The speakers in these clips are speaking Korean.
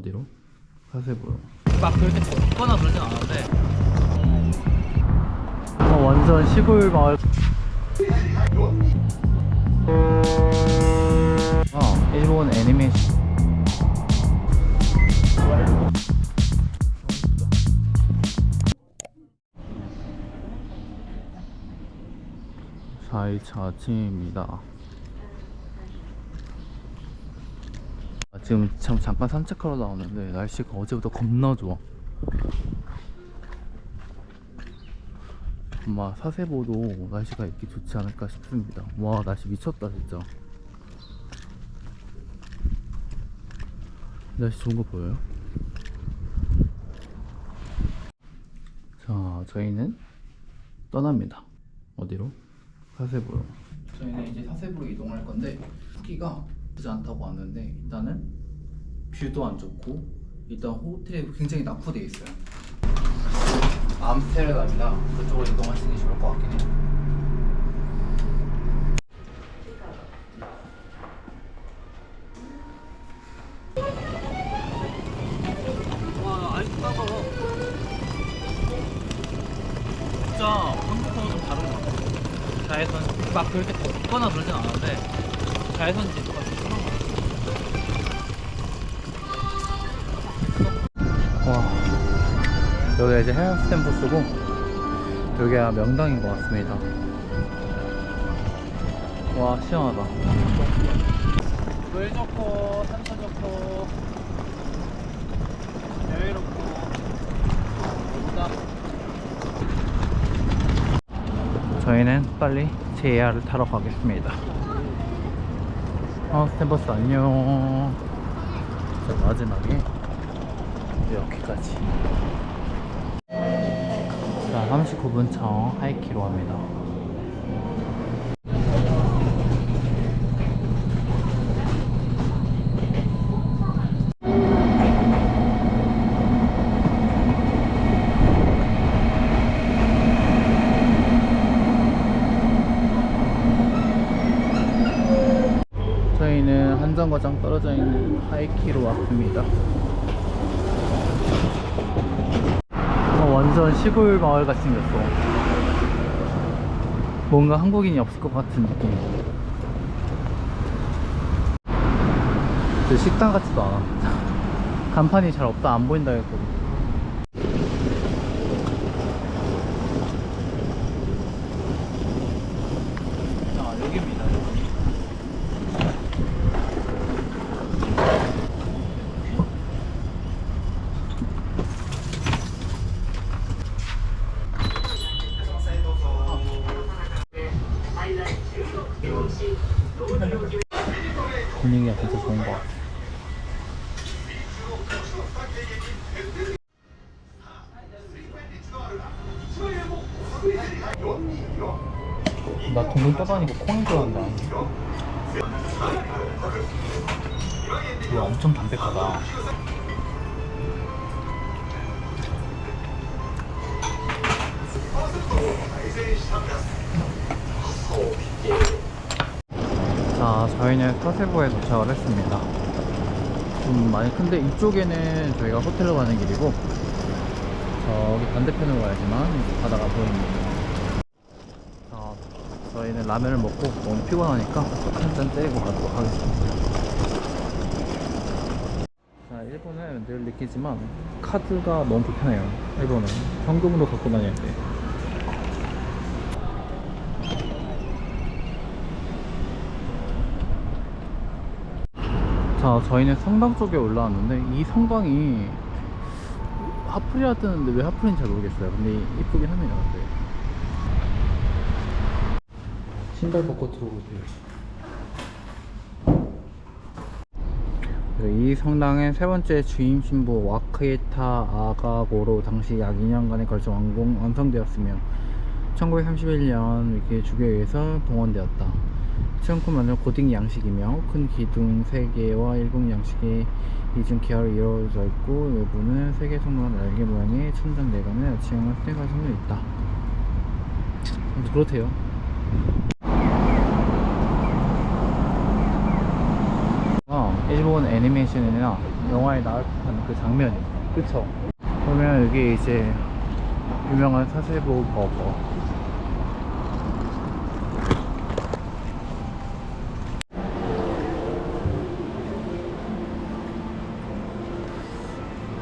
어디로? 사세보로 막 그렇게 덥거나 그러진 않은데. 어, 완전 시골 마을. 어, 일본 애니메이션. 사일차 아침입니다 지금 참 잠깐 산책하러 나왔는데 날씨가 어제보다 겁나 좋아 아마 사세보도 날씨가 이렇게 좋지 않을까 싶습니다. 와 날씨 미쳤다 진짜. 날씨 좋은 거 보여요? 자 저희는 떠납니다. 어디로? 사세보로. 저희는 이제 사세보로 이동할 건데 후기가 나쁘지 않다고 왔는데 일단은 뷰도 안 좋고 일단 호텔이 굉장히 낙후되어 있어요. 암스테르담이나 그쪽으로 이동하시는 게 좋을 것 같긴 해요. 막 그렇게 덥거나 그러진 않은데 자외선 좀 심한 것 같아 여기가 이제 해양 스탬프스고 여기가 명당인 것 같습니다. 와 시원하다. 물 좋고 산소 좋고 여유롭고 좋다 저희는 빨리 JR을 타러 가겠습니다. 어, 스탬버스 안녕. 자, 마지막에 여기까지. 자, 39분 차 하이키로 합니다. 저희는 한정거장 떨어져 있는 하이키로 왔습니다. 어, 완전 시골 마을 같이 생겼어. 뭔가 한국인이 없을 것 같은 느낌. 저 식당 같지도 않아. 간판이 잘 없다, 안 보인다 했거든. 자, 여기입니다, 여기. 분위기가 진짜 좋은 것 같아. 나 동굴 떠다니고 콩인 아니야. 와 엄청 담백하다. 자, 저희는 사세보에 도착을 했습니다. 좀 많이 큰데 이쪽에는 저희가 호텔로 가는 길이고 저기 반대편으로 가야지만 바다가 보입니다. 자, 저희는 라면을 먹고 너무 피곤하니까 한잔 떼고 가도록 하겠습니다. 자, 일본은 늘 느끼지만 카드가 너무 불편해요. 일본은 현금으로 갖고 다녀야 돼. 자, 저희는 성당 쪽에 올라왔는데 이 성당이 하프리라 뜨는데 왜 하프리인지 잘 모르겠어요. 근데 이쁘긴 합니다. 근데. 신발 벗고 들어오세요. 이 성당의 세 번째 주임 신부 와크에타 아가고로 당시 약 2년간에 걸쳐 완공, 완성되었으며 1931년 이렇게 주교에 의해서 동원되었다. 수영구만은 고딩 양식이며 큰 기둥 3개와 일곱 양식의 이중 계열로 이루어져 있고 외부는 세개 성만 날개 모양의 천장 내관에 아치형을 스테가 성도 있다. 그렇대요. 아, 일본 애니메이션이나 영화에 나올 듯한 그 장면이 그쵸? 그러면 여기 이제 유명한 사세보 버거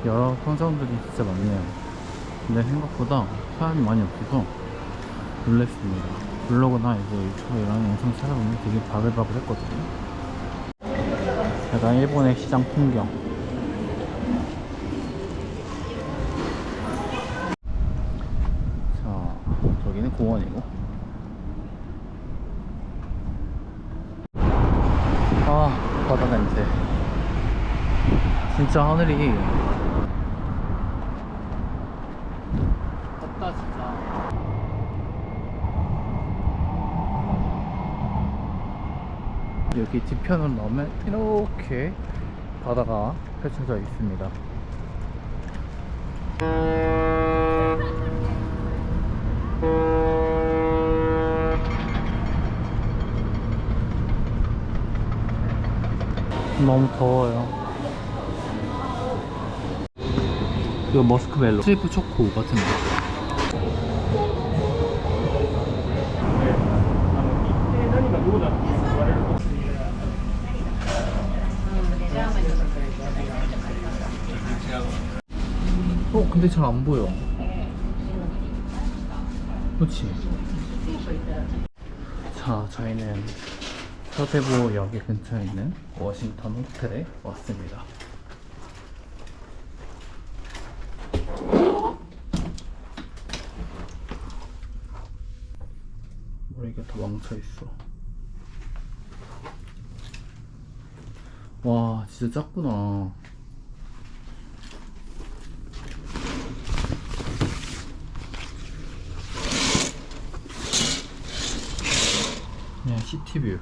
여러 상점들이 진짜 많네요. 근데 생각보다 사람이 많이 없어서 놀랬습니다. 블로그나 이제 유튜브 이런 영상 찾아보면 되게 바글바글 했거든요. 약간 일본의 시장 풍경. 자 저기는 공원이고. 아 바다 냄새. 진짜 하늘이 덥다 진짜 여기 뒤편으로 나오면 이렇게 바다가 펼쳐져 있습니다. 너무 더워요. 이거 머스크멜로. 트리프 초코 같은 거 어 근데 잘 안 보여. 그렇지 자 저희는 서대보 여기 근처에 있는 워싱턴 호텔에 왔습니다. 머리가 다 망쳐있어. 와 진짜 작구나 그냥 시티뷰.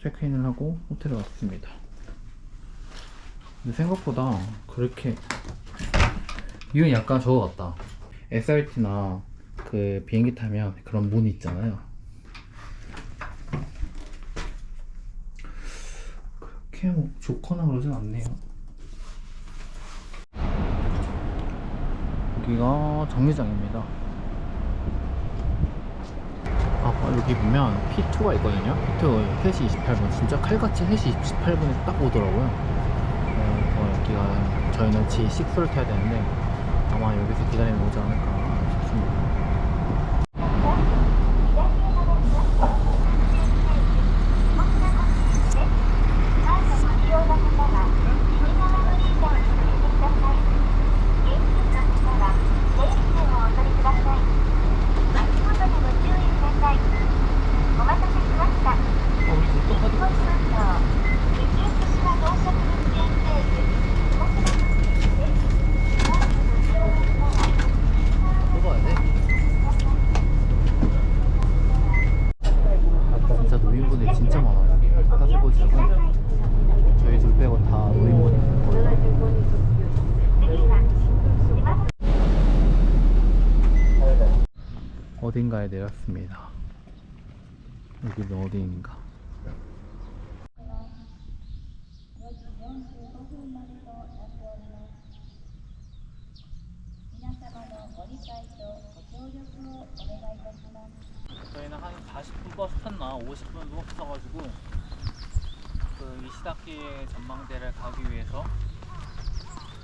체크인을 하고 호텔에 왔습니다. 근데 생각보다 그렇게 이건 약간 저거 같다. SRT나 그 비행기 타면 그런 문 있잖아요. 그렇게 뭐 좋거나 그러진 않네요. 여기가 정류장입니다 아 여기 보면 P2가 있거든요. P2 3시 28분 진짜 칼같이 3시 28분에 딱 오더라고요. 어, 어, 여기가 저희는 G6를 타야 되는데 아마 여기서 기다리면 오지 않을까 싶습니다 어, 우리 똑똑하다 뽑아야 돼? 아까 진짜 노인분이 진짜 많아요. 사세보 지역은 저희 둘 빼고 다 노인분이 거예요. 어딘가에 내렸습니다. 여기는 어디인가? 저희는 한 40분 버스 탔나 50분 버스 타가지고 그 이시다키 전망대를 가기 위해서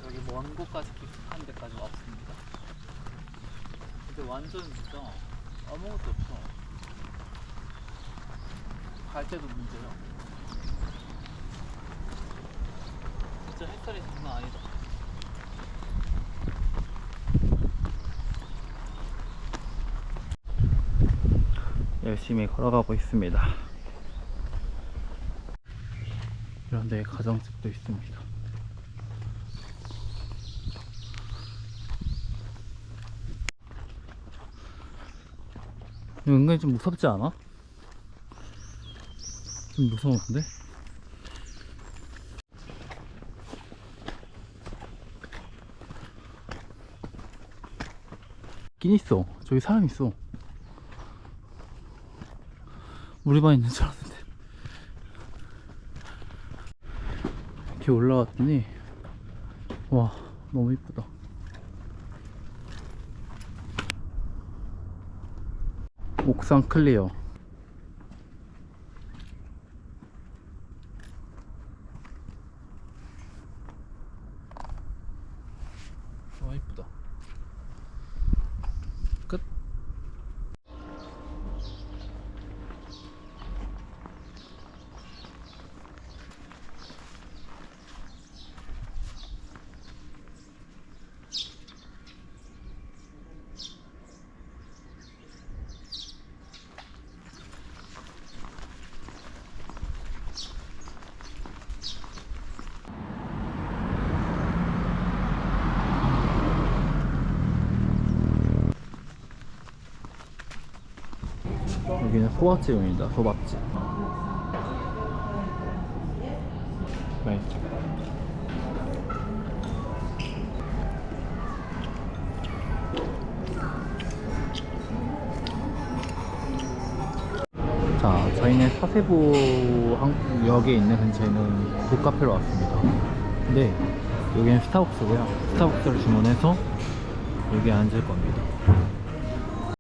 여기 먼 곳까지 깊숙한 데까지 왔습니다. 근데 완전 진짜 아무것도 없어. 갈 때도 문제야. 진짜 햇살이 장난 아니다. 열심히 걸어가고 있습니다. 이런 데 가정집도 있습니다. 은근히 좀 무섭지 않아? 좀 무서운데? 있긴 있어. 저기 사람 있어. 우리 반 있는 줄 알았는데 이렇게 올라왔더니 와 너무 이쁘다 옥상 클리어. 너무 이쁘다 여기는 소밥집입니다. 소밥집 맛있죠 자 저희는 사세보 한- 역에 있는 근처에는 북카페로 왔습니다. 근데 여기는 스타벅스고요. 스타벅스를 주문해서 여기 앉을 겁니다